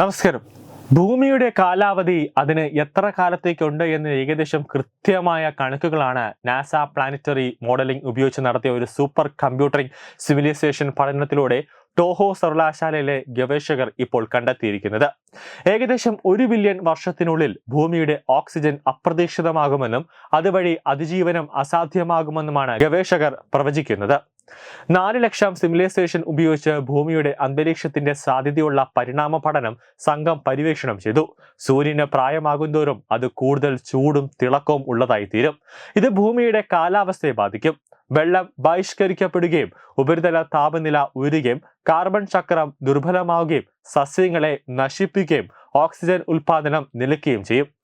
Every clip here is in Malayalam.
നമസ്കാരം. ഭൂമിയുടെ കാലാവധി അതിന് എത്ര കാലത്തേക്കുണ്ട് എന്ന് ഏകദേശം കൃത്യമായ കണക്കുകളാണ് നാസ പ്ലാനറ്ററി മോഡലിംഗ് ഉപയോഗിച്ച് നടത്തിയ ഒരു സൂപ്പർ കമ്പ്യൂട്ടറിംഗ് സിവിലൈസേഷൻ പഠനത്തിലൂടെ ടോഹോ സർവകലാശാലയിലെ ഗവേഷകർ ഇപ്പോൾ കണ്ടെത്തിയിരിക്കുന്നത്. ഏകദേശം ഒരു ബില്യൺ വർഷത്തിനുള്ളിൽ ഭൂമിയുടെ ഓക്സിജൻ അപ്രതീക്ഷിതമാകുമെന്നും അതുവഴി അതിജീവനം അസാധ്യമാകുമെന്നുമാണ് ഗവേഷകർ പ്രവചിക്കുന്നത്. നാല് ലക്ഷം സിമുലേഷൻ ഉപയോഗിച്ച് ഭൂമിയുടെ അന്തരീക്ഷത്തിന്റെ സാധ്യതയുള്ള പരിണാമ പഠനം സംഘം പര്യവേക്ഷണം ചെയ്തു. സൂര്യന് പ്രായമാകുന്തോറും അത് കൂടുതൽ ചൂടും തിളക്കവും ഉള്ളതായി തീരും. ഇത് ഭൂമിയുടെ കാലാവസ്ഥയെ ബാധിക്കും. വെള്ളം ബഹിഷ്കരിക്കപ്പെടുകയും ഉപരിതല താപനില ഉയരുകയും കാർബൺ ചക്രം ദുർബലമാവുകയും സസ്യങ്ങളെ നശിപ്പിക്കുകയും ഓക്സിജൻ ഉൽപാദനം നിലയ്ക്കുകയും ചെയ്യും.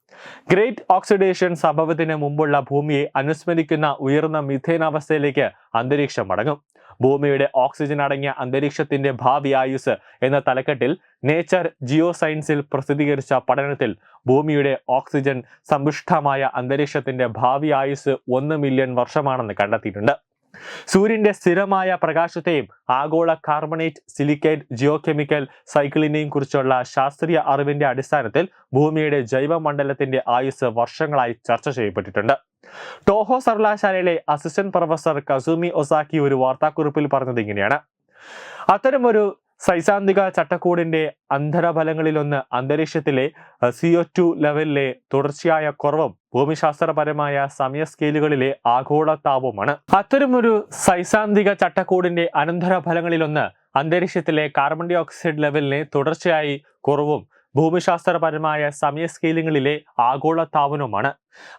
ഗ്രേറ്റ് ഓക്സിഡേഷൻ സംഭവത്തിന് മുമ്പുള്ള ഭൂമിയെ അനുസ്മരിക്കുന്ന ഉയർന്ന മിഥേൻ അവസ്ഥയിലേക്ക് അന്തരീക്ഷം മടങ്ങും. ഭൂമിയുടെ ഓക്സിജൻ അടങ്ങിയ അന്തരീക്ഷത്തിന്റെ ഭാവി ആയുസ് എന്ന തലക്കെട്ടിൽ നേച്ചർ ജിയോ സയൻസിൽ പ്രസിദ്ധീകരിച്ച പഠനത്തിൽ ഭൂമിയുടെ ഓക്സിജൻ സമ്പുഷ്ടമായ അന്തരീക്ഷത്തിന്റെ ഭാവി ആയുസ് ഒന്ന് മില്യൺ വർഷമാണെന്ന് കണ്ടെത്തിയിട്ടുണ്ട്. സൂര്യന്റെ സ്ഥിരമായ പ്രകാശത്തെയും ആഗോള കാർബണേറ്റ് സിലിക്കേറ്റ് ജിയോകെമിക്കൽ സൈക്കിളിനെയും കുറിച്ചുള്ള ശാസ്ത്രീയ അറിവിന്റെ അടിസ്ഥാനത്തിൽ ഭൂമിയുടെ ജൈവമണ്ഡലത്തിന്റെ ആയുസ് വർഷങ്ങളായി ചർച്ച ചെയ്യപ്പെട്ടിട്ടുണ്ട്. ടോഹോ സർവകലാശാലയിലെ അസിസ്റ്റന്റ് പ്രൊഫസർ കസൂമി ഒസാക്കി ഒരു വാർത്താക്കുറിപ്പിൽ പറഞ്ഞത് ഇങ്ങനെയാണ്. അത്തരമൊരു സൈദ്ധാന്തിക ചട്ടക്കൂടിന്റെ അന്തരഫലങ്ങളിലൊന്ന് അന്തരീക്ഷത്തിലെ സിഒ ടു ലെവലിലെ തുടർച്ചയായ കുറവും ഭൂമിശാസ്ത്രപരമായ സമയ സ്കെയിലുകളിലെ ആഗോള താപവുമാണ് അത്തരമൊരു സൈദ്ധാന്തിക ചട്ടക്കൂടിന്റെ അനന്തരഫലങ്ങളിലൊന്ന് അന്തരീക്ഷത്തിലെ കാർബൺ ഡൈ ഓക്സൈഡ് ലെവലിനെ തുടർച്ചയായി കുറവും ഭൂമിശാസ്ത്രപരമായ സമയ സ്കെയിലുകളിലെ ആഗോള താപനവുമാണ്.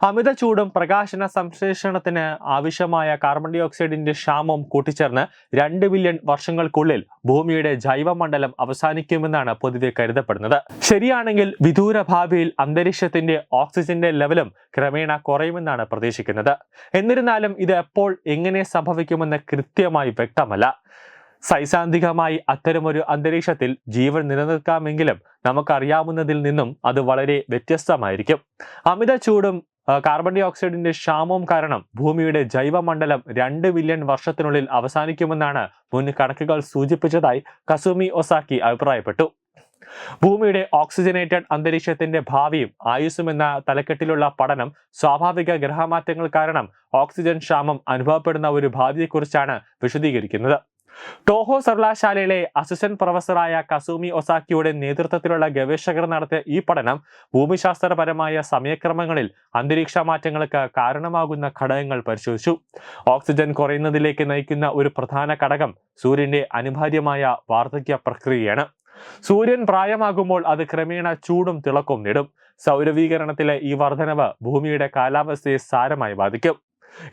അമിത ചൂടും പ്രകാശന സംശ്ലേഷണത്തിന് ആവശ്യമായ കാർബൺ ഡൈ ഓക്സൈഡിന്റെ ക്ഷാമം കൂട്ടിച്ചേർന്ന് രണ്ട് ബില്യൺ വർഷങ്ങൾക്കുള്ളിൽ ഭൂമിയുടെ ജൈവമണ്ഡലം അവസാനിക്കുമെന്നാണ് പൊതുവെ കരുതപ്പെടുന്നത്. ശരിയാണെങ്കിൽ വിദൂര ഭാവിയിൽ അന്തരീക്ഷത്തിന്റെ ഓക്സിജന്റെ ലെവലും ക്രമേണ കുറയുമെന്നാണ് പ്രതീക്ഷിക്കുന്നത്. എന്നിരുന്നാലും ഇത് എപ്പോൾ എങ്ങനെ സംഭവിക്കുമെന്ന് കൃത്യമായി വ്യക്തമല്ല. സൈദ്ധാന്തികമായി അത്തരമൊരു അന്തരീക്ഷത്തിൽ ജീവൻ നിലനിൽക്കാമെങ്കിലും നമുക്കറിയാവുന്നതിൽ നിന്നും അത് വളരെ വ്യത്യസ്തമായിരിക്കും. അമിത ചൂടും കാർബൺ ഡൈ ഓക്സൈഡിന്റെ ക്ഷാമവും കാരണം ഭൂമിയുടെ ജൈവമണ്ഡലം രണ്ട് ബില്യൺ വർഷത്തിനുള്ളിൽ അവസാനിക്കുമെന്നാണ് മുൻ കണക്കുകൾ സൂചിപ്പിച്ചതായി കസൂമി ഒസാക്കി അഭിപ്രായപ്പെട്ടു. ഭൂമിയുടെ ഓക്സിജനേറ്റഡ് അന്തരീക്ഷത്തിന്റെ ഭാവിയും ആയുസ്സും എന്ന തലക്കെട്ടിലുള്ള പഠനം സ്വാഭാവിക ഗ്രഹമാറ്റങ്ങൾ കാരണം ഓക്സിജൻ ക്ഷാമം അനുഭവപ്പെടുന്ന ഒരു ഭാവിയെക്കുറിച്ചാണ് വിശദീകരിക്കുന്നത്. ടോഹോ സർവകലാശാലയിലെ അസിസ്റ്റന്റ് പ്രൊഫസറായ കസൂമി ഒസാക്കിയുടെ നേതൃത്വത്തിലുള്ള ഗവേഷകർ നടത്തിയ ഈ പഠനം ഭൂമിശാസ്ത്രപരമായ സമയക്രമങ്ങളിൽ അന്തരീക്ഷ മാറ്റങ്ങൾക്ക് കാരണമാകുന്ന ഘടകങ്ങൾ പരിശോധിച്ചു. ഓക്സിജൻ കുറയുന്നതിലേക്ക് നയിക്കുന്ന ഒരു പ്രധാന ഘടകം സൂര്യന്റെ അനിവാര്യമായ വാർദ്ധക്യ പ്രക്രിയയാണ്. സൂര്യൻ പ്രായമാകുമ്പോൾ അത് ക്രമേണ ചൂടും തിളക്കവും നേടും. സൗരവീകരണത്തിലെ ഈ വർധനവ് ഭൂമിയുടെ കാലാവസ്ഥയെ സാരമായി ബാധിക്കും.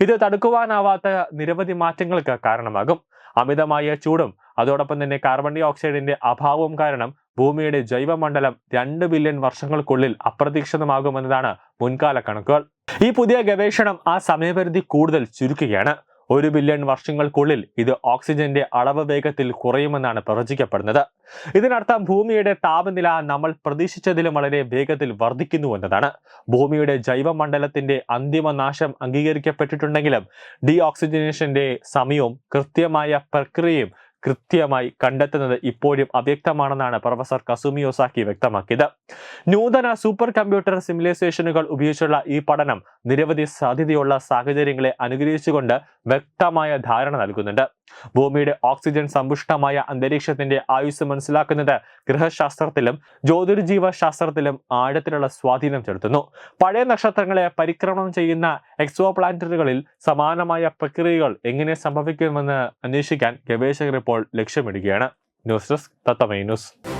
ഇത് തടുക്കുവാനാവാത്ത നിരവധി മാറ്റങ്ങൾക്ക് കാരണമാകും. അമിതമായ ചൂടും അതോടൊപ്പം തന്നെ കാർബൺ ഡൈ ഓക്സൈഡിന്റെ അഭാവവും കാരണം ഭൂമിയുടെ ജൈവമണ്ഡലം രണ്ട് ബില്യൺ വർഷങ്ങൾക്കുള്ളിൽ അപ്രതീക്ഷിതമാകുമെന്നതാണ് മുൻകാല കണക്കുകൾ. ഈ പുതിയ ഗവേഷണം ആ സമയപരിധി കൂടുതൽ ചുരുക്കുകയാണ്. ഒരു ബില്യൺ വർഷങ്ങൾക്കുള്ളിൽ ഇത് ഓക്സിജന്റെ അളവ് വേഗത്തിൽ കുറയുമെന്നാണ് പ്രവചിക്കപ്പെടുന്നത്. ഇതിനർത്ഥം ഭൂമിയുടെ താപനില നമ്മൾ പ്രതീക്ഷിച്ചതിലും വളരെ വേഗത്തിൽ വർദ്ധിക്കുന്നു എന്നതാണ്. ഭൂമിയുടെ ജൈവമണ്ഡലത്തിന്റെ അന്തിമ നാശം അംഗീകരിക്കപ്പെട്ടിട്ടുണ്ടെങ്കിലും ഡി ഓക്സിജനേഷന്റെ സമയവും കൃത്യമായ പ്രക്രിയയും കൃത്യമായി കണ്ടെത്തുന്നത് ഇപ്പോഴും അവ്യക്തമാണെന്നാണ് പ്രൊഫസർ കസുമിയോസാക്കി വ്യക്തമാക്കിയത്. നൂതന സൂപ്പർ കമ്പ്യൂട്ടർ സിമുലേഷനുകൾ ഉപയോഗിച്ചുള്ള ഈ പഠനം നിരവധി സാധ്യതയുള്ള സാഹചര്യങ്ങളെ അനുഗ്രഹിച്ചുകൊണ്ട് വ്യക്തമായ ധാരണ നൽകുന്നുണ്ട്. ഭൂമിയുടെ ഓക്സിജൻ സമ്പുഷ്ടമായ അന്തരീക്ഷത്തിന്റെ ആയുസ് മനസ്സിലാക്കുന്നത് ഗൃഹശാസ്ത്രത്തിലും ജ്യോതിർജീവ ശാസ്ത്രത്തിലും ആഴത്തിലുള്ള സ്വാധീനം ചെലുത്തുന്നു. പഴയ നക്ഷത്രങ്ങളെ പരിക്രമണം ചെയ്യുന്ന എക്സോ സമാനമായ പ്രക്രിയകൾ എങ്ങനെ സംഭവിക്കുമെന്ന് അന്വേഷിക്കാൻ ഗവേഷകർ ഇപ്പോൾ ലക്ഷ്യമിടുകയാണ്. ന്യൂസ് ഡെസ്ക് തത്തമൈ ന്യൂസ്.